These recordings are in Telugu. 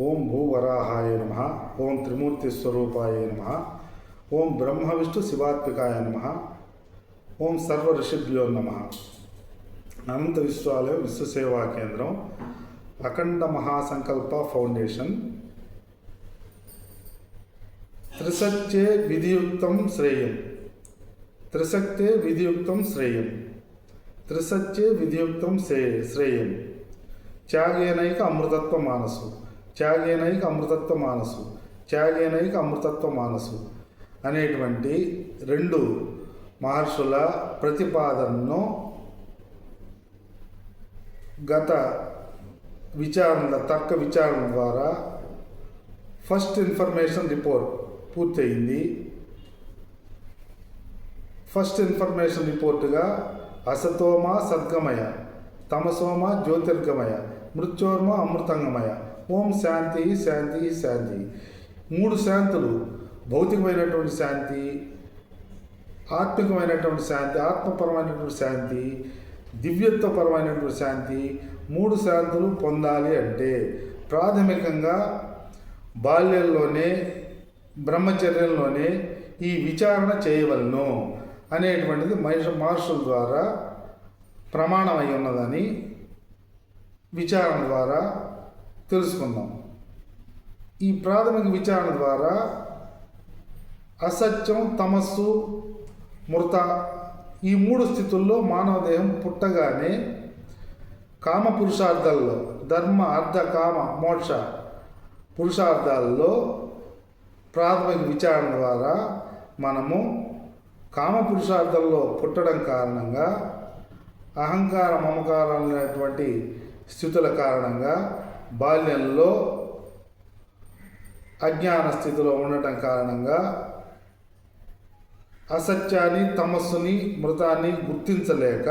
ఓం భూవరాహాయ నమ ఓం త్రిమూర్తి స్వరూపాయ నమ ఓం బ్రహ్మ విష్ణు శివాత్మికాయ నమ ఓం సర్వ ఋషిభ్యో నమ. అనంత విశ్వాలయం విశ్వసేవా కేంద్రం అఖండ మహాసంకల్ప ఫౌండేషన్. త్రిసత్యే విధియుక్తం శ్రేయం. త్రిసక్తే విధియుక్తం శ్రేయం. త్రిసత్యే విధియుక్తం శ్రేయం. త్యాగేనైక అమృతత్వ మానసు. త్యాగేనైక అమృతత్వ మానసు. త్యాగేనైక అమృతత్వ మానసు అనేటువంటి రెండు మహర్షుల ప్రతిపాదనను గత విచారణ తర్క విచారణ ద్వారా ఫస్ట్ ఇన్ఫర్మేషన్ రిపోర్ట్ పూర్తయింది. ఫస్ట్ ఇన్ఫర్మేషన్ రిపోర్టుగా అసతోమ సద్గమయ తమసోమ జ్యోతిర్గమయ మృత్యోర్మ అమృతంగమయ ఓం శాంతి శాంతి శాంతి. మూడు శాంతులు. భౌతికమైనటువంటి శాంతి ఆత్మికమైనటువంటి శాంతి ఆత్మపరమైనటువంటి శాంతి దివ్యత్వపరమైనటువంటి శాంతి. మూడు శాంతులు పొందాలి అంటే ప్రాథమికంగా బాల్యంలోనే బ్రహ్మచర్యంలోనే ఈ విచారణ చేయవలను అనేటువంటిది మహిష మహర్షుల ద్వారా ప్రమాణమై ఉన్నదని విచారణ ద్వారా తెలుసుకుందాం. ఈ ప్రాథమిక విచారణ ద్వారా అసత్యం తమస్సు మృత ఈ మూడు స్థితుల్లో మానవ దేహం పుట్టగానే కామ పురుషార్థాల్లో ధర్మ అర్ధ కామ మోక్ష పురుషార్థాల్లో ప్రాథమిక విచారణ ద్వారా మనము కామ పురుషార్థంలో పుట్టడం కారణంగా అహంకార మమకారాలైనటువంటి స్థితుల కారణంగా బాల్యంలో అజ్ఞాన స్థితిలో ఉండటం కారణంగా అసత్యాన్ని తమస్సుని మృతాన్ని గుర్తించలేక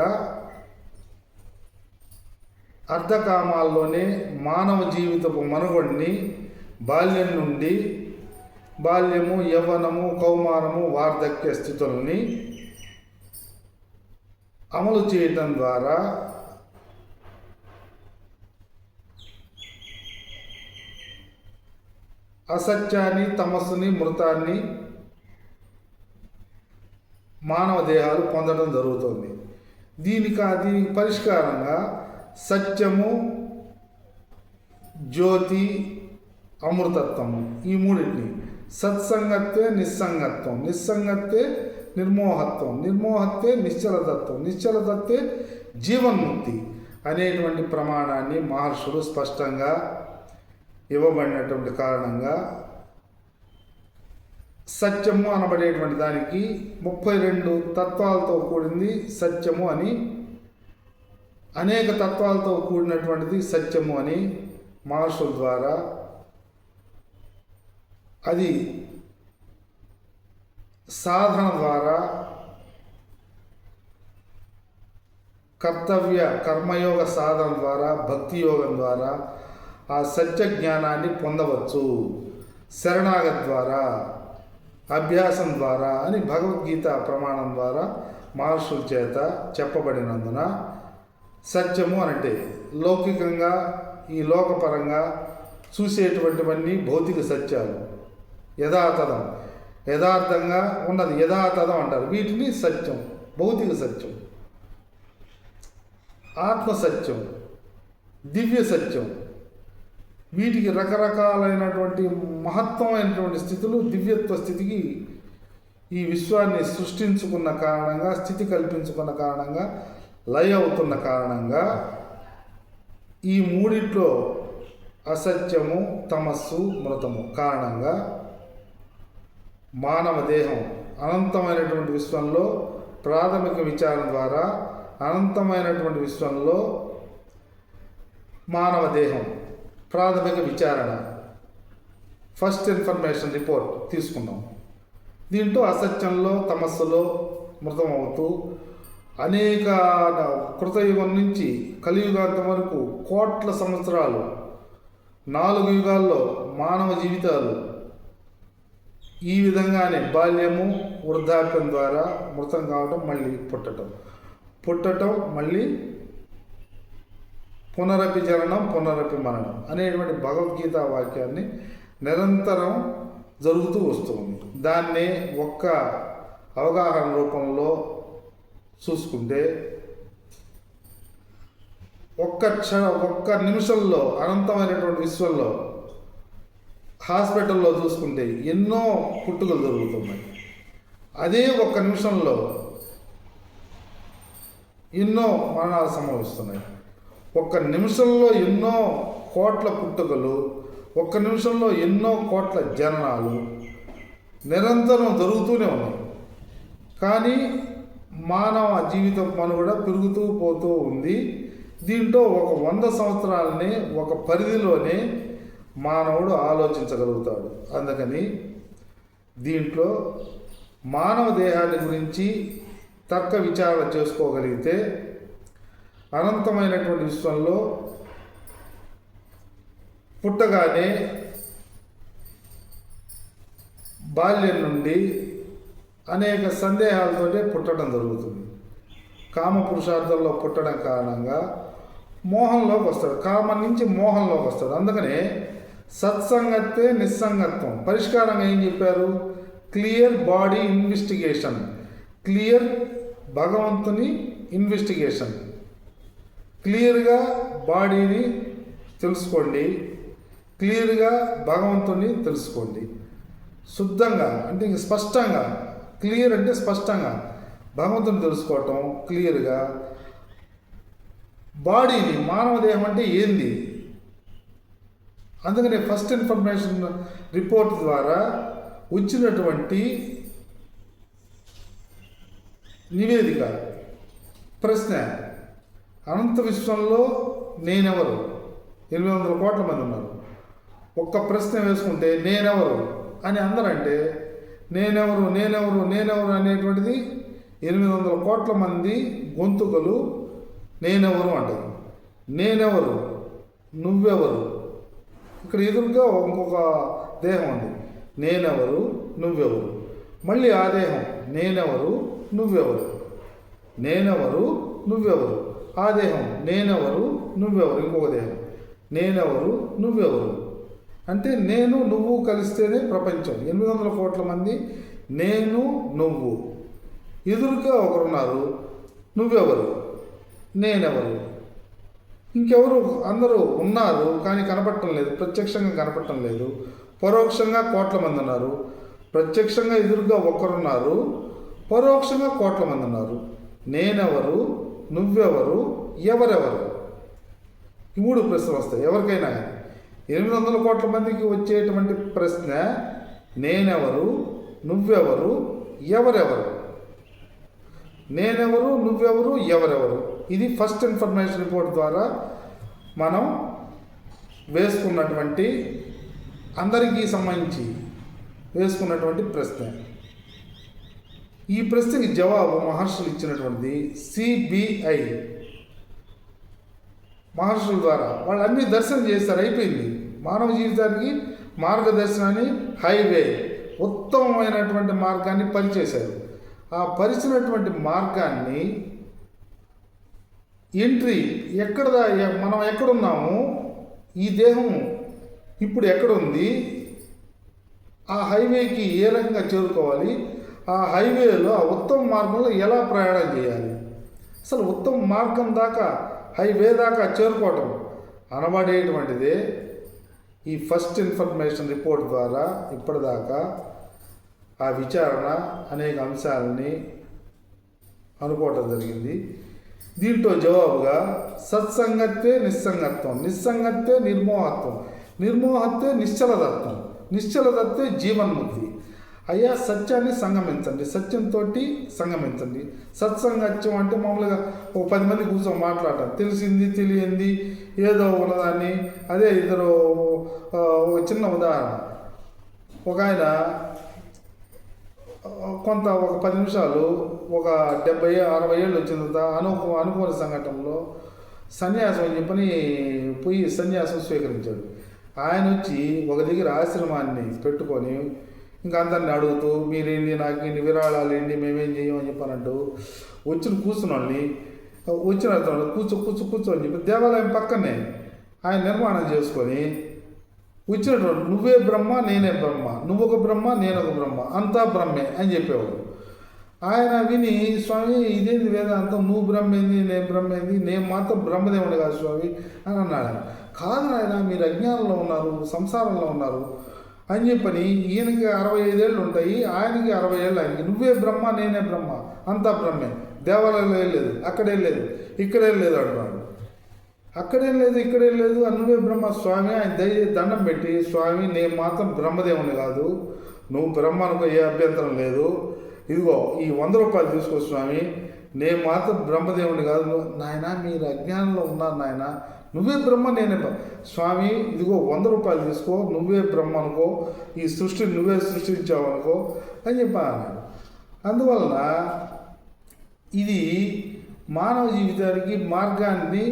అర్ధకామాల్లోనే మానవ జీవితపు మనుగడిని బాల్యం నుండి బాల్యము యవ్వనము కౌమారము వార్ధక్య స్థితుల్ని అమలు చేయటం ద్వారా అసత్యాన్ని తమస్సుని మృతాన్ని మానవ దేహాలు పొందడం జరుగుతుంది. దీనికి దీనికి పరిష్కారంగా సత్యము జ్యోతి అమృతత్వము ఈ మూడింటిని సత్సంగత్వే నిస్సంగత్వం. నిస్సంగత్వే నిర్మోహత్వం. నిర్మోహత్వే నిశ్చలతత్వం. నిశ్చలతత్వే జీవన్ముక్తి అనేటువంటి ప్రమాణాన్ని మహర్షులు స్పష్టంగా ఇవ్వబడినటువంటి కారణంగా సత్యము అనబడేటువంటి దానికి ముప్పై రెండు తత్వాలతో కూడింది సత్యము అని అనేక తత్వాలతో కూడినటువంటిది సత్యము అని మహర్షుల ద్వారా అది సాధన ద్వారా కర్తవ్య కర్మయోగ సాధన ద్వారా భక్తి యోగం ద్వారా ఆ సత్య జ్ఞానాన్ని పొందవచ్చు. శరణాగతి ద్వారా అభ్యాసం ద్వారా అని భగవద్గీత ప్రమాణం ద్వారా మహర్షుల చేత చెప్పబడినందున సత్యము అంటే లౌకికంగా ఈ లోకపరంగా చూసేటువంటివన్నీ భౌతిక సత్యాలు. యథాతథం. యథార్థంగా ఉన్నది యథాతథం అంటారు. వీటిని సత్యం భౌతిక సత్యం. ఆత్మ సత్యం దివ్య సత్యం వీటికి రకరకాలైనటువంటి మహత్తమైనటువంటి స్థితులు దివ్యత్వ స్థితికి ఈ విశ్వాన్ని సృష్టించుకున్న కారణంగా స్థితి కల్పించుకున్న కారణంగా లయ అవుతున్న కారణంగా ఈ మూడిట్లో అసత్యము తమస్సు మృతము కారణంగా మానవ దేహం అనంతమైనటువంటి విశ్వంలో ప్రాథమిక విచారణ ద్వారా అనంతమైనటువంటి విశ్వంలో మానవ దేహం ప్రాథమిక విచారణ. ఫస్ట్ ఇన్ఫర్మేషన్ రిపోర్ట్ తీసుకున్నాం. దీంట్లో అసత్యంలో తమస్సులో మృతమవుతూ అనేక కృతయుగం నుంచి కలియుగాంతం వరకు కోట్ల సంవత్సరాలు నాలుగు యుగాల్లో మానవ జీవితాలు ఈ విధంగానే బాల్యము వృద్ధాప్యం ద్వారా మృతం కావటం మళ్ళీ పుట్టడం పుట్టడం మళ్ళీ పునరపి జననం పునరపి మరణం అనేటువంటి భగవద్గీత వాక్యాన్ని నిరంతరం జరుగుతూ వస్తుంది దాన్ని ఒక్క అవగాహన రూపంలో చూసుకుంటే ఒక్క క్షణ ఒక్క నిమిషంలో అనంతమైనటువంటి విశ్వంలో హాస్పిటల్లో చూసుకుంటే ఎన్నో పుట్టుకలు జరుగుతున్నాయి. అదే ఒక్క నిమిషంలో ఎన్నో మరణాలు సంభవిస్తున్నాయి. ఒక్క నిమిషంలో ఎన్నో కోట్ల పుట్టుకలు ఒక్క నిమిషంలో ఎన్నో కోట్ల జననాలు నిరంతరం జరుగుతూనే ఉన్నాయి. కానీ మానవ జీవితం మనుగడ పెరుగుతూ పోతూ ఉంది. దీంట్లో ఒక వంద సంవత్సరాలని ఒక పరిధిలోనే మానవుడు ఆలోచించగలుగుతాడు. అందుకని దీంట్లో మానవ దేహాన్ని గురించి తక్కువ విచారణ చేసుకోగలిగితే అనంతమైనటువంటి విశ్వంలో పుట్టగానే బాల్యం నుండి అనేక సందేహాలతోటే పుట్టడం జరుగుతుంది. కామ పురుషార్థంలో పుట్టడం కారణంగా మోహంలోకి వస్తాడు. కామం నుంచి మోహంలోకి వస్తాడు. అందుకనే సత్సంగత్తే నిస్సంగత్వం. పరిష్కారం ఏం చెప్పారు? Clear body investigation. క్లియర్ భగవంతుని ఇన్వెస్టిగేషన్. క్లియర్గా బాడీని తెలుసుకోండి. క్లియర్గా భగవంతుని తెలుసుకోండి. శుద్ధంగా అంటే స్పష్టంగా క్లియర్ అంటే స్పష్టంగా భగవంతుని తెలుసుకోవటం క్లియర్గా. బాడీని మానవ దేహం అంటే ఏంది? అందుకనే ఫస్ట్ ఇన్ఫర్మేషన్ రిపోర్ట్ ద్వారా వచ్చినటువంటి నివేదిక ప్రశ్న. అనంత విశ్వంలో నేనెవరు? ఎనిమిది వందల కోట్ల మంది ఉన్నారు. ఒక్క ప్రశ్న వేసుకుంటే నేనెవరు? అని అందరంటే నేనెవరు నేనెవరు నేనెవరు అనేటువంటిది ఎనిమిది వందల కోట్ల మంది గొంతుకలు నేనెవరు అంటారు. నేనెవరు? నువ్వెవరు? ఇక్కడ ఎదురుగా ఇంకొక దేహం ఉంది. నేనెవరు? నువ్వెవరు? మళ్ళీ ఆ దేహం నేనెవరు? నువ్వెవరు? నేనెవరు? నువ్వెవరు? ఆ దేహం నేనెవరు? నువ్వెవరు? ఇంకొక దేహం. నేనెవరు? నువ్వెవరు? అంటే నేను నువ్వు కలిస్తేనే ప్రపంచం. ఎనిమిది వందల కోట్ల మంది నేను నువ్వు. ఎదురుగా ఒకరున్నారు. నువ్వెవరు? నేనెవరు? ఇంకెవరు? అందరూ ఉన్నారు కానీ కనపడటం లేదు. ప్రత్యక్షంగా కనపడటం లేదు. పరోక్షంగా కోట్ల మంది ఉన్నారు. ప్రత్యక్షంగా ఎదురుగా ఒకరున్నారు. పరోక్షంగా కోట్ల మంది ఉన్నారు. నేనెవరు? నువ్వెవరు? ఎవరెవరు? ఈ మూడు ప్రశ్నలు వస్తాయి. ఎవరికైనా ఎనిమిది వందల కోట్ల మందికి వచ్చేటువంటి ప్రశ్న నేనెవరు? నువ్వెవరు? ఎవరెవరు? నేనెవరు? నువ్వెవరు? ఎవరెవరు? ఇది ఫస్ట్ ఇన్ఫర్మేషన్ రిపోర్ట్ ద్వారా మనం వేసుకున్నటువంటి అందరికీ సంబంధించి వేసుకున్నటువంటి ప్రశ్న. ఈ ప్రశ్నకి జవాబు మహర్షులు ఇచ్చినటువంటిది సిబిఐ. మహర్షుల ద్వారా. వాళ్ళు అన్ని దర్శనం చేస్తారు అయిపోయింది. మానవ జీవితానికి మార్గదర్శనాన్ని హైవే ఉత్తమమైనటువంటి మార్గాన్ని పరిచేశారు. ఆ పరిచినటువంటి మార్గాన్ని ఎంట్రీ ఎక్కడ దా- మనం ఎక్కడున్నాము? ఈ దేహం ఇప్పుడు ఎక్కడుంది? ఆ హైవేకి ఏ రకంగా చేరుకోవాలి? ఆ హైవేలో ఆ ఉత్తమ మార్గంలో ఎలా ప్రయాణం చేయాలి? అసలు ఉత్తమ మార్గం దాకా హైవే దాకా చేరుకోవటం అనబడేటువంటిది ఈ ఫస్ట్ ఇన్ఫర్మేషన్ రిపోర్ట్ ద్వారా ఇప్పటిదాకా ఆ విచారణ అనేక అంశాలని అనుకోవటం జరిగింది. దీంట్లో జవాబుగా సత్సంగత్వే నిస్సంగత్వం నిస్సంగత్వే నిర్మోహత్వం నిర్మోహత్వే నిశ్చలదత్వం నిశ్చలదత్తే జీవన్ముక్తి. అయ్యా సత్యాన్ని సంగమించండి. సత్యంతో సంగమించండి. సత్సంగత్యం అంటే మామూలుగా ఒక పది మంది కూర్చొని మాట్లాడటం తెలిసింది తెలియంది ఏదో ఉన్నదాన్ని. అదే ఇద్దరు ఒక చిన్న ఉదాహరణ. ఒక ఆయన కొంత ఒక పది నిమిషాలు ఒక డెబ్బై అరవై ఏళ్ళు వచ్చిన తర్వాత అనుకో అనుకోని సంఘటనలో సన్యాసం అని చెప్పని పోయి సన్యాసం స్వీకరించాడు. ఆయన వచ్చి ఒక దగ్గర ఆశ్రమాన్ని పెట్టుకొని ఇంకా అందరిని అడుగుతూ మీరేంటి నాకు ఇన్ని విరాళాలు ఏంటి మేమేం చేయమని అని వచ్చిన కూర్చున్న వాళ్ళని వచ్చిన కూర్చో కూర్చో కూర్చో అని చెప్పి దేవాలయం పక్కనే ఆయన నిర్మాణం చేసుకొని వచ్చినటువంటి నువ్వే బ్రహ్మ నేనే బ్రహ్మ నువ్వు ఒక బ్రహ్మ నేను ఒక బ్రహ్మ అంతా బ్రహ్మే అని చెప్పేవాడు. ఆయన విని స్వామి ఇదేంది వేదాంతం? నువ్వు బ్రహ్మేంది నేను బ్రహ్మేంది? నేను మాత్రం బ్రహ్మదేవుడు కాదు స్వామి అని అన్నాడు కాదు నాయన మీరు అజ్ఞానంలో ఉన్నారు సంసారంలో ఉన్నారు అని చెప్పని ఈయనకి అరవై ఐదేళ్ళు ఉంటాయి ఆయనకి అరవై ఏళ్ళు ఆయనకి. నువ్వే బ్రహ్మ నేనే బ్రహ్మ. అంతా బ్రహ్మే. దేవాలయంలో వెళ్ళలేదు లేదు అక్కడేం లేదు ఇక్కడేం లేదు అంటున్నాడు. అక్కడేం లేదు ఇక్కడేం లేదు నువ్వే బ్రహ్మ స్వామి ఆయన దయ దండం పెట్టి స్వామి నేను మాత్రం బ్రహ్మదేవుని కాదు. నువ్వు బ్రహ్మ అనుకో ఏ అభ్యంతరం లేదు. ఇదిగో ఈ వంద రూపాయలు తీసుకో స్వామి. నేను మాత్రం బ్రహ్మదేవుని కాదు. నాయన మీరు అజ్ఞానంలో ఉన్నారు నాయన. నువ్వే బ్రహ్మ నేనే స్వామి ఇదిగో వంద రూపాయలు తీసుకో నువ్వే బ్రహ్మ అనుకో ఈ సృష్టిని నువ్వే సృష్టించావు అనుకో అని చెప్పాను అందువలన ఇది మానవ జీవితానికి మార్గాన్ని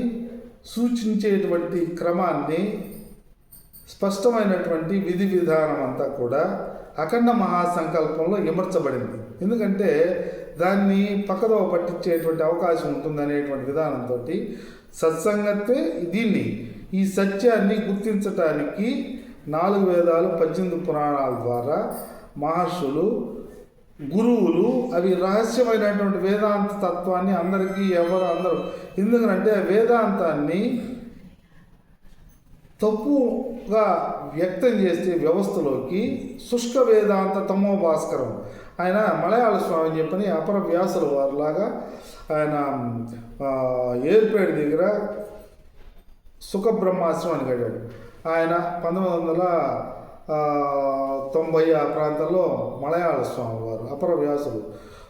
సూచించేటువంటి క్రమాన్ని స్పష్టమైనటువంటి విధి విధానం అంతా కూడా అఖండ మహాసంకల్పంలో ఇమర్చబడింది. ఎందుకంటే దాన్ని పక్కదో పట్టించేటువంటి అవకాశం ఉంటుంది అనేటువంటి విధానంతో సత్సంగతే దీన్ని ఈ సత్యాన్ని గుర్తించటానికి నాలుగు వేదాలు పద్దెనిమిది పురాణాల ద్వారా మహర్షులు గురువులు అవి రహస్యమైనటువంటి వేదాంత తత్వాన్ని అందరికీ ఎవరు అందరూ ఎందుకంటే ఆ వేదాంతాన్ని తప్పుగా వ్యక్తం చేసే వ్యవస్థలోకి శుష్క వేదాంత తమో భాస్కరం ఆయన మలయాళ స్వామి అని చెప్పని అపర వ్యాసుల వారిలాగా ఆయన ఏర్పేడు దగ్గర దగ్గర సుఖబ్రహ్మాశ్రమాన్ని కట్టాడు. ఆయన పంతొమ్మిది వందల తొంభై ఆ ప్రాంతంలో మలయాళ స్వామి వారు అపర వ్యాసులు.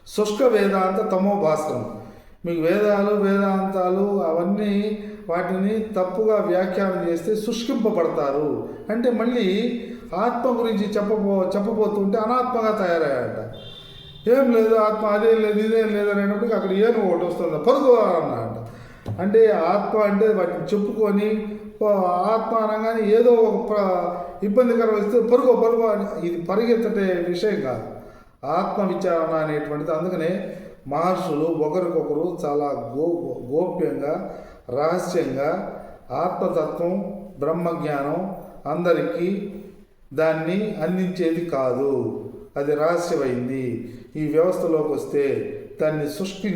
శుష్క వేదాంత తమో భాస్కరం మీకు వేదాలు వేదాంతాలు అవన్నీ వాటిని తప్పుగా వ్యాఖ్యానం చేస్తే శుష్కింపబడతారు. అంటే మళ్ళీ ఆత్మ గురించి చెప్పబో చెప్పబోతుంటే అనాత్మగా తయారయ్యాడట. ఏం లేదు ఆత్మ అదేం లేదు ఇదేం లేదు అనేటప్పటికి అక్కడ ఏను ఒకటి వస్తుంది. పరుగు అన్నట అంటే ఆత్మ అంటే వాటిని చెప్పుకొని ఆత్మ అనగానే ఏదో ఒక ప్ర- ఇబ్బందికరం వస్తే పరుగు పరుగు అని ఇది పరిగెత్తటే విషయం కాదు. ఆత్మ విచారణ అనేటువంటిది. అందుకనే మహర్షులు ఒకరికొకరు చాలా గో గోప్యంగా రహస్యంగా ఆత్మతత్వం బ్రహ్మజ్ఞానం అందరికీ దాన్ని అందించేది కాదు. అది రహస్యమైంది. ఈ వ్యవస్థలోకి వస్తే దాన్ని సృష్టి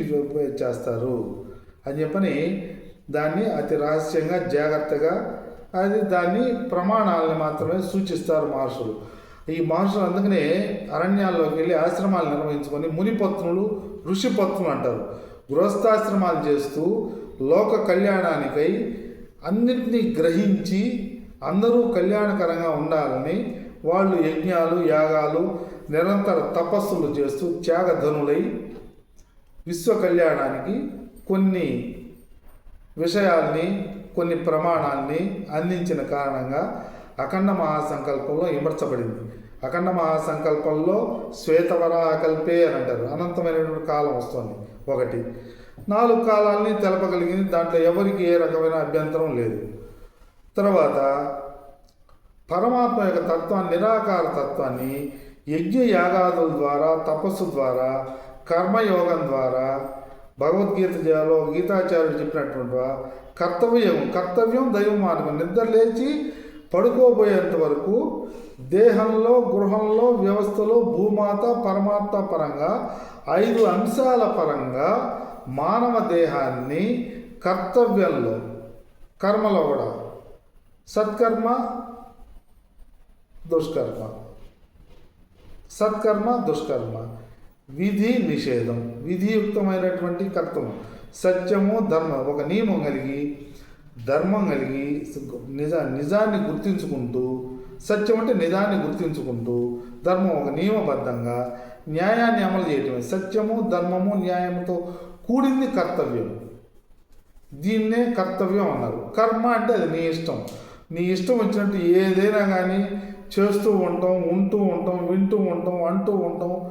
చేస్తారు అని చెప్పని దాన్ని అతి రహస్యంగా జాగ్రత్తగా అది దాన్ని ప్రమాణాలను మాత్రమే సూచిస్తారు మహర్షులు. ఈ మహర్షులు అందుకనే అరణ్యాల్లోకి వెళ్ళి ఆశ్రమాలు నిర్వహించుకొని మునిపత్నులు ఋషిపత్నులు అంటారు. గృహస్థాశ్రమాలు చేస్తూ లోక కళ్యాణానికై అన్నింటినీ గ్రహించి అందరూ కళ్యాణకరంగా ఉండాలని వాళ్ళు యజ్ఞాలు యాగాలు నిరంతర తపస్సులు చేస్తూ త్యాగధనులై విశ్వ కళ్యాణానికి కొన్ని విషయాల్ని కొన్ని ప్రమాణాల్ని అందించిన కారణంగా అఖండ మహాసంకల్పంలో ఇమర్చబడింది. అఖండ మహాసంకల్పంలో శ్వేతవరాహ కల్పే అని అంటారు. అనంతమైనటువంటి కాలం వస్తుంది. ఒకటి. నాలుగు కాలాల్ని తెలపగలిగింది. దాంట్లో ఎవరికి ఏ రకమైన అభ్యంతరం లేదు. తర్వాత పరమాత్మ యొక్క తత్వాన్ని నిరాకార తత్వాన్ని యజ్ఞ యాగాదుల ద్వారా తపస్సు ద్వారా కర్మయోగం ద్వారా భగవద్గీతలో గీతాచార్యుడు చెప్పినటువంటి కర్తవ్యం కర్తవ్యం దైవ మార్గం నిద్ర లేచి పడుకోబోయేంత వరకు దేహంలో గృహంలో వ్యవస్థలో భూమాత పరమాత్మ పరంగా ఐదు అంశాల పరంగా మానవ దేహాన్ని కర్తవ్యంలో కర్మలో కూడా సత్కర్మ దుష్కర్మ. సత్కర్మ దుష్కర్మ. విధి నిషేధం. విధియుక్తమైనటువంటి కర్తవ్యం సత్యము ధర్మం. ఒక నియమం కలిగి ధర్మం కలిగి నిజ నిజాన్ని గుర్తించుకుంటూ సత్యం అంటే నిజాన్ని గుర్తించుకుంటూ ధర్మం ఒక నియమబద్ధంగా న్యాయాన్ని అమలు చేయటమే. సత్యము ధర్మము న్యాయంతో కూడింది కర్తవ్యం. దీన్నే కర్తవ్యం అన్నారు. కర్మ అంటే అది నీ ఇష్టం. నీ ఇష్టం వచ్చినట్టు ఏదైనా కానీ చేస్తూ ఉంటాం ఉంటూ ఉంటాం వింటూ ఉంటాం అంటూ ఉంటాం.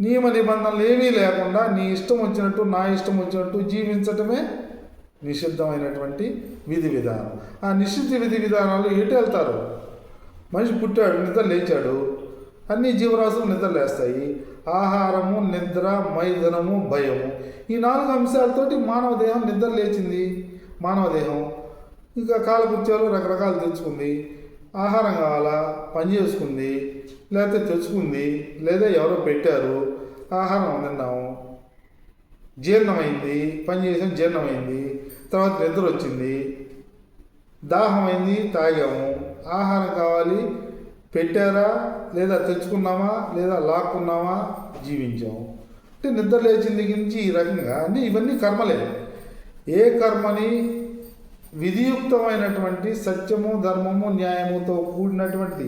నియమ నిబంధనలు ఏమీ లేకుండా నీ ఇష్టం వచ్చినట్టు నా ఇష్టం వచ్చినట్టు జీవించటమే నిషిద్ధమైనటువంటి విధి విధానం. ఆ నిషిద్ధ విధి విధానాలు ఎటు వెళ్తారు? మనిషి పుట్టాడు నిద్ర లేచాడు. అన్ని జీవరాశులు నిద్రలేస్తాయి ఆహారము నిద్ర మైదనము భయము. ఈ నాలుగు అంశాలతోటి మానవ దేహం నిద్ర లేచింది. మానవ దేహం ఇంకా కాలకృత్యాలు రకరకాలు తెచ్చుకుంది ఆహారం కావాలా పని చేసుకుంది లేకపోతే తెచ్చుకుంది లేదా ఎవరో పెట్టారు ఆహారం తిన్నాము జీర్ణమైంది పని చేసాం జీర్ణమైంది తర్వాత నిద్ర వచ్చింది దాహమైంది తాగాము. ఆహారం కావాలి పెట్టారా లేదా తెచ్చుకున్నామా లేదా లాక్కున్నామా జీవించాము. అంటే నిద్ర లేచిన దగ్గర నుంచి ఈ రకంగా. అంటే ఇవన్నీ కర్మలే. ఏ కర్మని విధియుక్తమైనటువంటి సత్యము ధర్మము న్యాయముతో కూడినటువంటి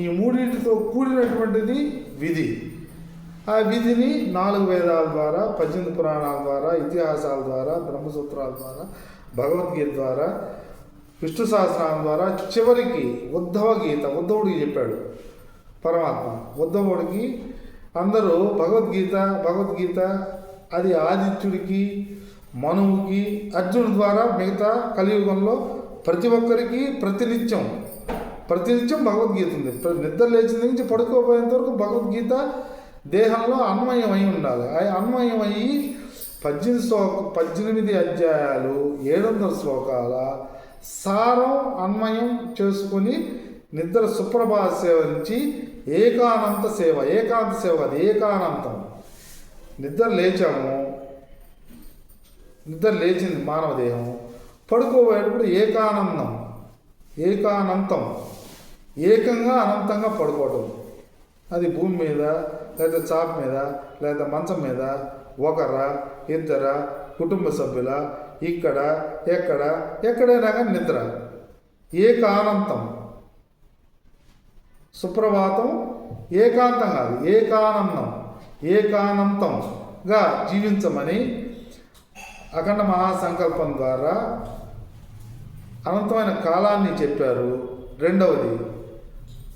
ఈ మూడింటితో కూడినటువంటిది విధి. ఆ విధిని నాలుగు వేదాల ద్వారా పద్దెనిమిది పురాణాల ద్వారా ఇతిహాసాల ద్వారా బ్రహ్మసూత్రాల ద్వారా భగవద్గీత ద్వారా విష్ణు సహస్రాల ద్వారా చివరికి ఉద్ధవ గీత ఉద్ధవుడికి చెప్పాడు పరమాత్మ. ఉద్ధవుడికి అందరూ భగవద్గీత భగవద్గీత అది ఆదిత్యుడికి మనువుకి అర్జునుడి ద్వారా మిగతా కలియుగంలో ప్రతి ఒక్కరికి ప్రతినిత్యం. ప్రతినిత్యం భగవద్గీత ఉంది. నిద్ర లేచిన నుంచి పడుకోపోయేంత వరకు భగవద్గీత దేహంలో అన్వయం అయి ఉండాలి. ఆ అన్వయం అయ్యి పద్దెనిమిది శ్లోక పద్దెనిమిది అధ్యాయాలు ఏడు వందల శ్లోకాల సారం అన్వయం చేసుకొని నిద్ర సుప్రభాత సేవ నుంచి ఏకానంత సేవ ఏకాంత సేవ కాదు ఏకానంతం. నిద్ర లేచాము నిద్ర లేచింది మానవ దేహం పడుకోబోయేటప్పుడు ఏకానందం ఏకానంతం ఏకంగా అనంతంగా పడుకోవటం. అది భూమి మీద లేదా చాప మీద లేదా మంచం మీద ఒకరా ఇద్దర కుటుంబ సభ్యుల ఇక్కడ ఎక్కడ ఎక్కడైనా కానీ నిద్ర. ఏకానంతం. సుప్రభాతం ఏకాంతం కాదు ఏకానందం. ఏకానంతంగా జీవించమని అఖండ మహాసంకల్పం ద్వారా అనంతమైన కాలాన్ని చెప్పారు. రెండవది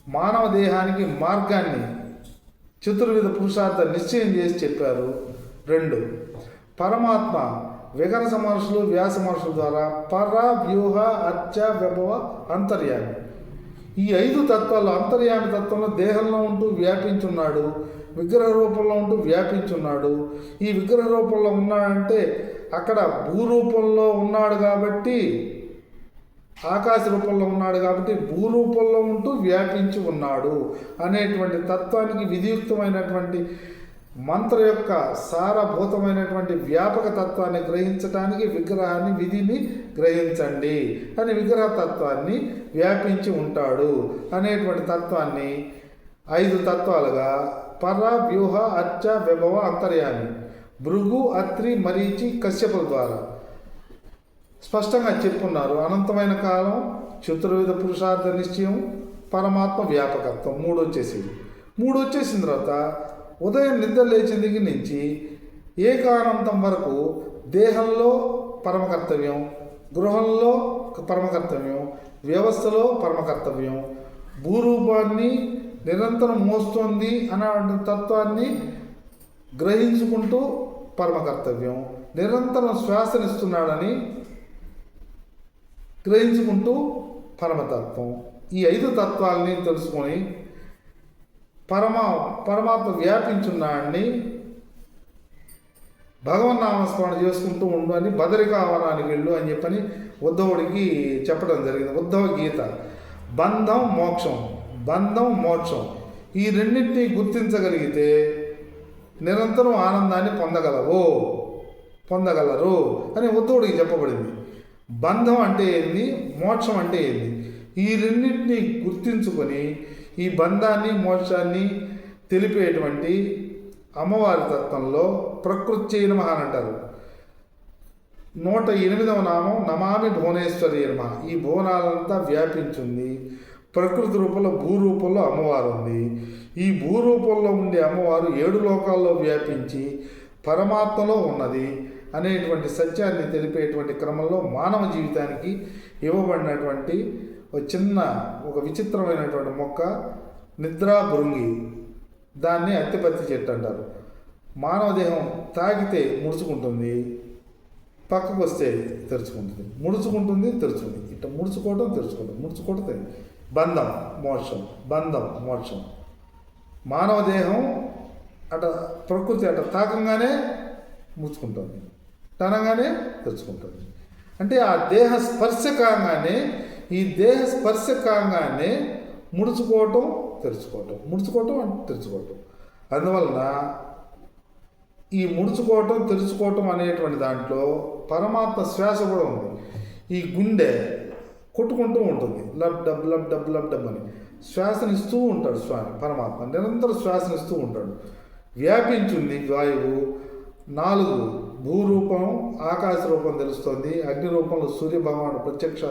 మానవ దేహానికి మార్గాన్ని చతుర్విధ పురుషార్థ నిశ్చయం చేసి చెప్పారు. రెండు పరమాత్మ విగన సమర్షులు వ్యాస మహర్షుల ద్వారా పర వ్యూహ అర్చ విభవ అంతర్యామి. ఈ ఐదు తత్వాలు అంతర్యామి తత్వంలో దేహంలో ఉంటూ వ్యాపించున్నాడు విగ్రహ రూపంలో ఉంటూ వ్యాపించున్నాడు. ఈ విగ్రహ రూపంలో ఉన్నాడంటే అక్కడ భూరూపంలో ఉన్నాడు కాబట్టి ఆకాశ రూపంలో ఉన్నాడు కాబట్టి భూరూపంలో ఉంటూ వ్యాపించి ఉన్నాడు అనేటువంటి తత్వానికి విధియుక్తమైనటువంటి మంత్ర యొక్క సారభూతమైనటువంటి వ్యాపక తత్వాన్ని గ్రహించటానికి విగ్రహాన్ని విధిని గ్రహించండి అని విగ్రహ తత్వాన్ని వ్యాపించి ఉంటాడు అనేటువంటి తత్వాన్ని ఐదు తత్వాలుగా పర వ్యూహ అర్చ విభవ అంతర్యామి. భృగు అత్రి మరీచి కశ్యపుల ద్వారా. స్పష్టంగా చెప్పున్నారు అనంతమైన కాలం చతుర్విధ పురుషార్థ నిశ్చయం పరమాత్మ వ్యాపకత్వం మూడు వచ్చేసింది మూడు వచ్చేసిన తర్వాత ఉదయం నిద్ర లేచిన దగ్గర నుంచి ఏకానంతం వరకు దేహంలో పరమకర్తవ్యం గృహంలో పరమకర్తవ్యం వ్యవస్థలో పరమకర్తవ్యం భూరూపాన్ని నిరంతరం మోస్తోంది అనే తత్వాన్ని గ్రహించుకుంటూ పరమకర్తవ్యం. నిరంతరం శ్వాసనిస్తున్నాడని గ్రహించుకుంటూ పరమతత్వం. ఈ ఐదు తత్వాలని తెలుసుకొని పరమ పరమాత్మ వ్యాపించున్నాడని భగవన్నామస్మరణ చేసుకుంటూ ఉండు అని బదరికావనానికి వెళ్ళు అని చెప్పని ఉద్ధవుడికి చెప్పడం జరిగింది. ఉద్ధవ గీత. బంధం మోక్షం. బంధం మోక్షం. ఈ రెండింటినీ గుర్తించగలిగితే నిరంతరం ఆనందాన్ని పొందగలవు. పొందగలరు అని ఉద్ధవుడికి చెప్పబడింది. బంధం అంటే ఏంది? మోక్షం అంటే ఏంది? ఈ రెండింటిని గుర్తించుకొని ఈ బంధాన్ని మోక్షాన్ని తెలిపేటువంటి అమ్మవారి తత్వంలో ప్రకృతి నమ అని అంటారు. నూట ఎనిమిదవ నామం నమామి భువనేశ్వరి నమ. ఈ భువనాలంతా వ్యాపించింది. ప్రకృతి రూపంలో భూరూపంలో అమ్మవారు ఉంది. ఈ భూరూపంలో ఉండే అమ్మవారు ఏడు లోకాల్లో వ్యాపించి పరమాత్మలో ఉన్నది అనేటువంటి సత్యాన్ని తెలిపేటువంటి క్రమంలో మానవ జీవితానికి ఇవ్వబడినటువంటి ఒక చిన్న ఒక విచిత్రమైనటువంటి మొక్క నిద్రా భృంగి దాన్ని అత్తిపత్తి చెట్టు అంటారు. మానవ దేహం తాకితే ముడుచుకుంటుంది పక్కకు వస్తే తెరుచుకుంటుంది. ముడుచుకుంటుంది తెరుచుకుంటుంది. ఇట్లా ముడుచుకోవడం తెరుచుకోవడం ముడుచుకోవడం బంధం మోక్షం బంధం మోక్షం. మానవ దేహం అట ప్రకృతి అట తాకంగానే ముచ్చుకుంటుంది తనగానే తెచ్చుకుంటుంది. అంటే ఆ దేహ స్పర్శ కాగానే ఈ దేహ స్పర్శ కాగానే ముడుచుకోవటం తెరుచుకోవటం. ముడుచుకోవటం అంటే తెరుచుకోవటం. అందువలన ఈ ముడుచుకోవటం తెరుచుకోవటం అనేటువంటి దాంట్లో పరమాత్మ శ్వాస కూడా ఉంది. ఈ గుండె కొట్టుకుంటూ ఉంటుంది. Lub dub lub dub lub dub అని. శ్వాసనిస్తూ ఉంటాడు స్వామి పరమాత్మ. నిరంతరం శ్వాసనిస్తూ ఉంటాడు. వ్యాపించింది వాయువు నాలుగు భూరూపం ఆకాశ రూపం తెలుస్తుంది. అగ్ని రూపంలో సూర్యభగవానుడు ప్రత్యక్ష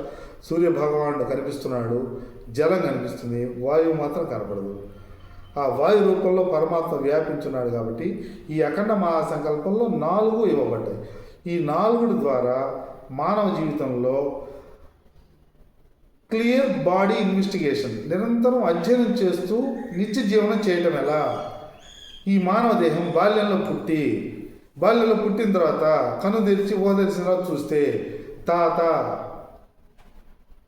సూర్యభగవానుడు కనిపిస్తున్నాడు. జలం కనిపిస్తుంది. వాయువు మాత్రం కనపడదు. ఆ వాయు రూపంలో పరమాత్మ వ్యాపించున్నాడు కాబట్టి ఈ అఖండ మహాసంకల్పంలో నాలుగు ఇవ్వబడ్డాయి. ఈ నాలుగుడి ద్వారా మానవ జీవితంలో క్లియర్ బాడీ ఇన్వెస్టిగేషన్. నిరంతరం అధ్యయనం చేస్తూ నిత్య జీవనం చేయటం ఎలా? ఈ మానవ దేహం బాల్యంలో పుట్టి బాల్యంలో పుట్టిన తర్వాత కను తెరిచి ఓ తర్వాత చూస్తే తాత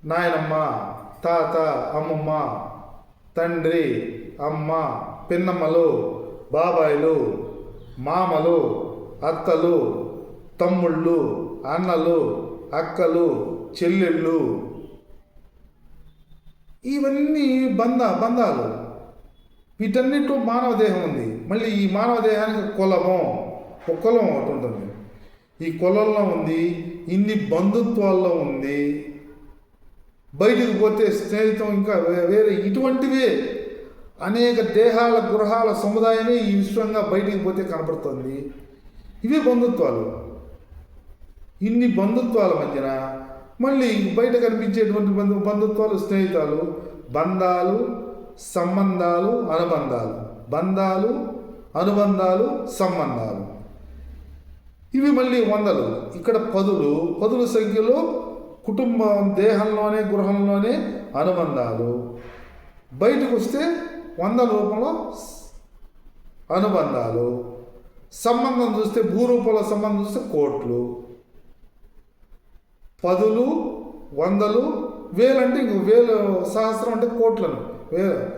నాయనమ్మ తాత అమ్మమ్మ తండ్రి అమ్మ పిన్నమ్మలు బాబాయిలు మామలు అత్తలు తమ్ముళ్ళు అన్నలు అక్కలు చెల్లెళ్ళు ఇవన్నీ బంధ బంధాలు. వీటన్నిటిలో మానవ దేహం ఉంది. మళ్ళీ ఈ మానవ దేహానికి కులము ఒక కులం ఒకటి ఉంటుంది. ఈ కులంలో ఉంది ఇన్ని బంధుత్వాల్లో ఉంది. బయటికి పోతే స్నేహితం ఇంకా వేరే ఇటువంటివే అనేక దేహాల గృహాల సముదాయమే ఈ విశ్వంగా బయటికి పోతే కనపడుతుంది. ఇవే బంధుత్వాలు. ఇన్ని బంధుత్వాల మధ్యన మళ్ళీ బయట కనిపించేటువంటి బంధు బంధుత్వాలు స్నేహితాలు బంధాలు సంబంధాలు అనుబంధాలు. బంధాలు అనుబంధాలు సంబంధాలు. ఇవి మళ్ళీ వందలు. ఇక్కడ పదులు. పదుల సంఖ్యలో కుటుంబం దేహంలోనే గృహంలోనే అనుబంధాలు. బయటకు వస్తే వందల రూపంలో అనుబంధాలు. సంబంధం చూస్తే భూరూపంలో సంబంధం చూస్తే కోట్లు. పదులు వందలు వేలు అంటే ఇంక వేలు సహస్రం అంటే కోట్లను. వేలు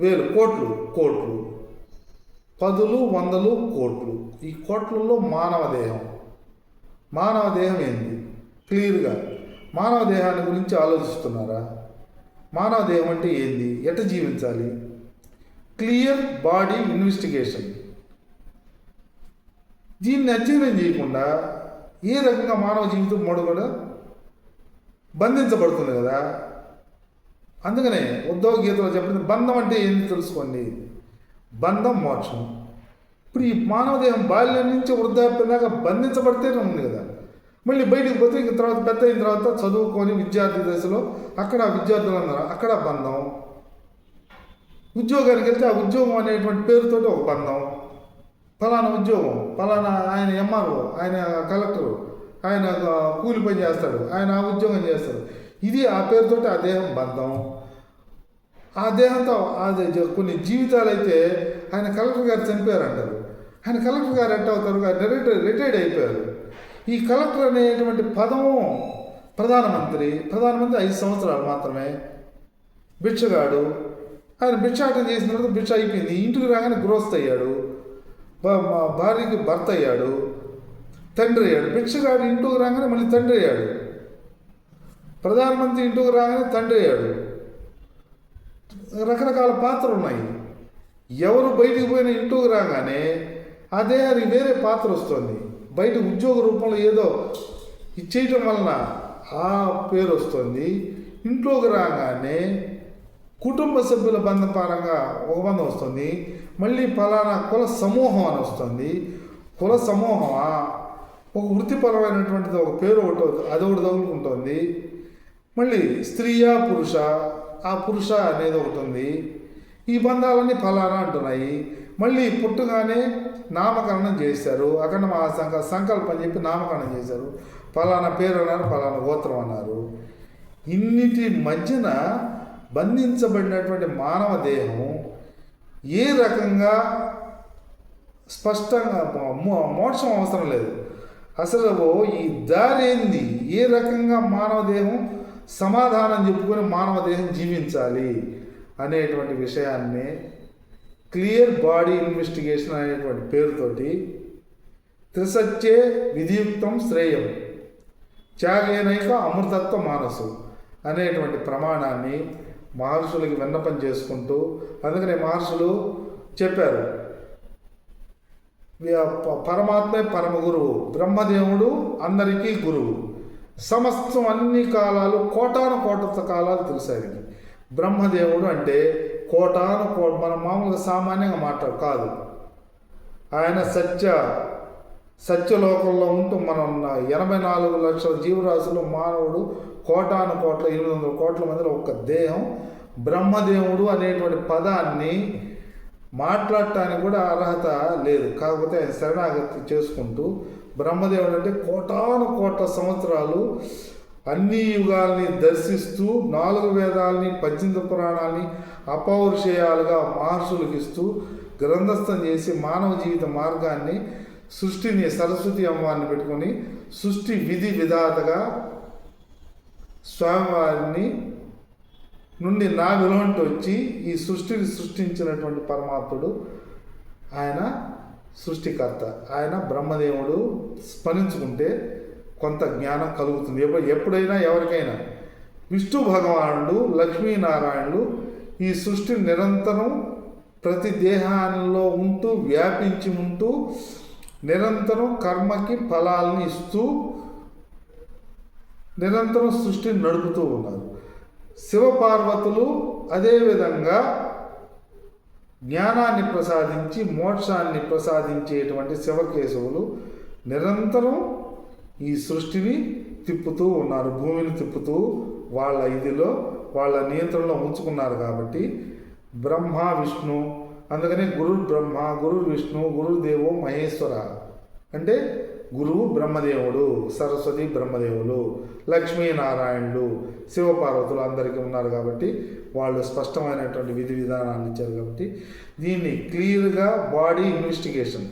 వేలు కోట్లు కోట్లు. పదులు వందలు కోట్లు. ఈ కోట్లలో మానవ దేహం. మానవ దేహం ఏంది? క్లియర్గా. మానవ దేహాన్ని గురించి ఆలోచిస్తున్నారా? మానవ దేహం అంటే ఏంది? ఎట జీవించాలి? Clear body investigation. దీన్ని అధ్యయనం చేయకుండా ఈ రకంగా మానవ జీవితం మడుగడ బంధించబడుతుంది కదా. అందుకనే ఉద్యోగ గీతలో చెప్పిన బంధం అంటే ఏంది తెలుసుకోండి. బంధం మోక్షం. ఇప్పుడు ఈ మానవ దేహం బాల్యం నుంచి వృద్ధాప్యం దాకా బంధించబడితేనే ఉంది కదా. మళ్ళీ బయటికి పోతే ఇంక తర్వాత పెద్ద అయిన తర్వాత చదువుకొని విద్యార్థి దశలో అక్కడ విద్యార్థులు అన్నారు అక్కడ బంధం. ఉద్యోగానికి వెళ్తే ఆ ఉద్యోగం అనేటువంటి పేరుతో ఒక బంధం. ఫలానా ఉద్యోగం ఫలానా ఆయన ఎంఆర్ఓ ఆయన కలెక్టరు ఆయన కూలి పని చేస్తాడు ఆయన ఆ ఉద్యోగం చేస్తాడు. ఇది ఆ పేరుతోటి ఆ దేహం బంధం. ఆ దేహంతో అది కొన్ని జీవితాలు అయితే ఆయన కలెక్టర్ గారు చనిపోయారు అంటారు ఆయన కలెక్టర్ గారు ఎట్ట అవుతారు? రిటైర్డ్ రిటైర్డ్ అయిపోయారు. ఈ కలెక్టర్ అనేటువంటి పదము ప్రధానమంత్రి ప్రధానమంత్రి ఐదు సంవత్సరాలు మాత్రమే భిక్షగాడు. ఆయన భిక్షాటం చేసిన తర్వాత భిక్ష అయిపోయింది. ఇంటికి రాగానే గృహస్థ అయ్యాడు భార్యకి భర్త అయ్యాడు తండ్రి అయ్యాడు భిక్షగాడు ఇంటికి రాగానే మళ్ళీ తండ్రి అయ్యాడు. ప్రధానమంత్రి ఇంటికి రాగానే తండ్రి అయ్యాడు. రకరకాల పాత్రలు ఉన్నాయి. ఎవరు బయటికి పోయిన ఇంటికి రాగానే అదే అది వేరే పాత్ర వస్తుంది. బయట ఉద్యోగ రూపంలో ఏదో ఇచ్చేయటం వలన ఆ పేరు వస్తుంది. ఇంట్లోకి రాగానే కుటుంబ సభ్యుల బంధపరంగా ఒక బంధం వస్తుంది. మళ్ళీ ఫలానా కుల సమూహం అని వస్తుంది. కుల సమూహమా? ఒక వృత్తిపరమైనటువంటిది ఒక పేరు ఒకటి అది ఒకటి తగులుకుంటుంది. మళ్ళీ స్త్రీయా పురుష? ఆ పురుష అనేది ఒకటి ఉంది. ఈ బంధాలన్నీ ఫలానా అంటున్నాయి. మళ్ళీ పుట్టుగానే నామకరణం చేశారు. అఖండ మహాసంక సంకల్పం చెప్పి నామకరణం చేశారు. ఫలానా పేరు అన్నారు ఫలానా గోత్రం అన్నారు. ఇన్నిటి మధ్యన బంధించబడినటువంటి మానవ దేహం ఏ రకంగా స్పష్టంగా మోక్షం అవసరం లేదు. అసలు ఈ దారి ఏంది? ఏ రకంగా మానవ దేహం సమాధానం చెప్పుకొని మానవ దేహం జీవించాలి అనేటువంటి విషయాన్ని క్లియర్ బాడీ ఇన్వెస్టిగేషన్ అనేటువంటి పేరుతోటి త్రిసత్యే విధియుక్తం శ్రేయం. త్యాగేనైక అమృతత్వ మానసు అనేటువంటి ప్రమాణాన్ని మహర్షులకి విన్నపం చేసుకుంటూ అందుకనే మహర్షులు చెప్పారు. పరమాత్మే పరమ గురువు బ్రహ్మదేవుడు అందరికీ గురువు. సమస్తం అన్ని కాలాలు కోటాను కోట కాలాలు తెలిసాయి బ్రహ్మదేవుడు అంటే కోటాను కో మనం మామూలుగా సామాన్యంగా మాట్లాడు కాదు. ఆయన సత్య సత్యలోకంలో ఉంటూ మనం ఎనభై నాలుగు లక్షల జీవరాశులు మానవుడు కోటాను కోట్ల ఎనిమిది వందల కోట్ల మందిలో ఒక దేహం. బ్రహ్మదేవుడు అనేటువంటి పదాన్ని మాట్లాడటానికి కూడా అర్హత లేదు. కాకపోతే ఆయన శరణాగతి చేసుకుంటూ బ్రహ్మదేవుడు అంటే కోటాను కోట్ల సంవత్సరాలు అన్ని యుగాల్ని దర్శిస్తూ నాలుగు వేదాల్ని పద్దెనిమిది పురాణాల్ని అపౌరుషేయాలుగా మహర్షులకు ఇస్తూ గ్రంథస్థం చేసి మానవ జీవిత మార్గాన్ని సృష్టిని సరస్వతి అమ్మవారిని పెట్టుకొని సృష్టి విధి విధాతగా స్వామివారిని నుండి నా విలువంటి వచ్చి ఈ సృష్టిని సృష్టించినటువంటి పరమాత్ముడు ఆయన సృష్టికర్త. ఆయన బ్రహ్మదేవుడు స్మరించుకుంటే కొంత జ్ఞానం కలుగుతుంది. ఎప్పుడు ఎప్పుడైనా ఎవరికైనా విష్ణు భగవానుడు లక్ష్మీనారాయణుడు ఈ సృష్టిని నిరంతరం ప్రతి దేహాల్లో ఉంటూ వ్యాపించి ఉంటూ నిరంతరం కర్మకి ఫలాల్ని ఇస్తూ నిరంతరం సృష్టిని నడుపుతూ ఉన్నారు. శివపార్వతులు అదేవిధంగా జ్ఞానాన్ని ప్రసాదించి మోక్షాన్ని ప్రసాదించేటువంటి శివకేశవులు నిరంతరం ఈ సృష్టిని తిప్పుతూ ఉన్నారు భూమిని తిప్పుతూ వాళ్ళ ఇదిలో వాళ్ళ నియంత్రణలో ఉంచుకున్నారు కాబట్టి బ్రహ్మ విష్ణు అందుకని గురు బ్రహ్మ గురు విష్ణు గురుదేవో మహేశ్వర. అంటే గురువు బ్రహ్మదేవుడు సరస్వతి బ్రహ్మదేవులు లక్ష్మీనారాయణుడు శివపార్వతులు అందరికీ ఉన్నారు కాబట్టి వాళ్ళు స్పష్టమైనటువంటి విధి విధానాన్ని ఇచ్చారు కాబట్టి దీన్ని క్లియర్గా బాడీ ఇన్వెస్టిగేషన్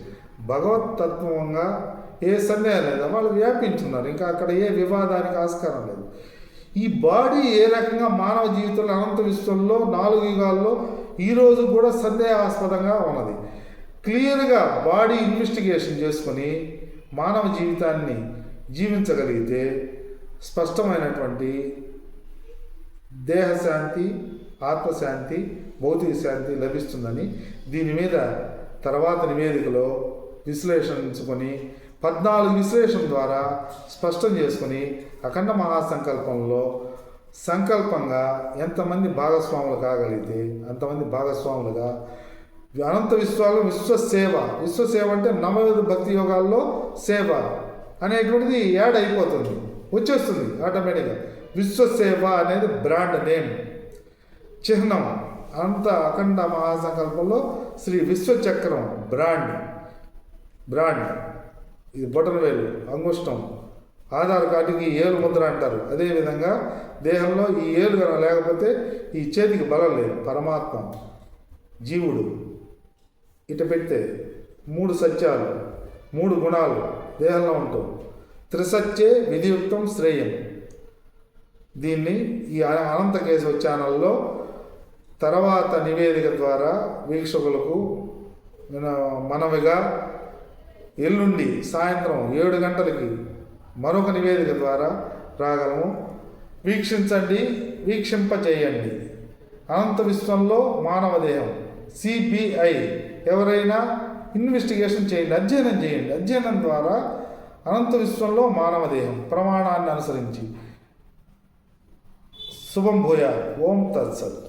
భగవత్ తత్వంగా ఏ సందేహం లేదా. వాళ్ళు వ్యాపించున్నారు. ఇంకా అక్కడ ఏ వివాదానికి ఆస్కారం లేదు. ఈ బాడీ ఏ రకంగా మానవ జీవితంలో అనంత విశ్వంలో నాలుగు యుగాల్లో ఈరోజు కూడా సందేహాస్పదంగా ఉన్నది. క్లియర్గా బాడీ ఇన్వెస్టిగేషన్ చేసుకొని మానవ జీవితాన్ని జీవించగలిగితే స్పష్టమైనటువంటి దేహశాంతి ఆత్మశాంతి భౌతిక శాంతి లభిస్తుందని దీని మీద తర్వాత నివేదికలో విశ్లేషించుకొని పద్నాలుగు విశ్లేషణ ద్వారా స్పష్టం చేసుకొని అఖండ మహాసంకల్పంలో సంకల్పంగా ఎంతమంది భాగస్వాములు కాగలిగితే అంతమంది భాగస్వాములుగా అనంత విశ్వాలు విశ్వసేవ. విశ్వసేవ అంటే నవవిధ భక్తి యోగాల్లో సేవ అనేటువంటిది యాడ్ అయిపోతుంది. వచ్చేస్తుంది ఆటోమేటిక్గా. విశ్వసేవ అనేది బ్రాండ్ నేమ్. చిహ్నం. అంత అఖండ మహాసంకల్పంలో శ్రీ విశ్వచక్రం బ్రాండ్. బ్రాండ్. ఇది బొటనవేలు అంగుష్టం. ఆధార్ కార్డుకి ఏలు ముద్ర అంటారు. అదేవిధంగా దేహంలో ఈ ఏలు కనుక లేకపోతే ఈ చేతికి బలం లేదు. పరమాత్మ జీవుడు. ఇట పెడితే మూడు సత్యాలు మూడు గుణాలు దేహంలో ఉంటాం త్రిసత్యే విధియుక్తం శ్రేయం. దీన్ని ఈ అనంత కేశవ ఛానల్లో తర్వాత నివేదిక ద్వారా వీక్షకులకు మన- మనవిగా ఎల్లుండి సాయంత్రం ఏడు గంటలకి మరొక నివేదిక ద్వారా రాగలము. వీక్షించండి వీక్షింపచేయండి. అనంత విశ్వంలో మానవ దేహం సిబిఐ. ఎవరైనా ఇన్వెస్టిగేషన్ చేయండి అధ్యయనం చేయండి. అధ్యయనం ద్వారా అనంత విశ్వంలో మానవ దేహం ప్రమాణాన్ని అనుసరించి. శుభం భూయా ఓం తత్సత్.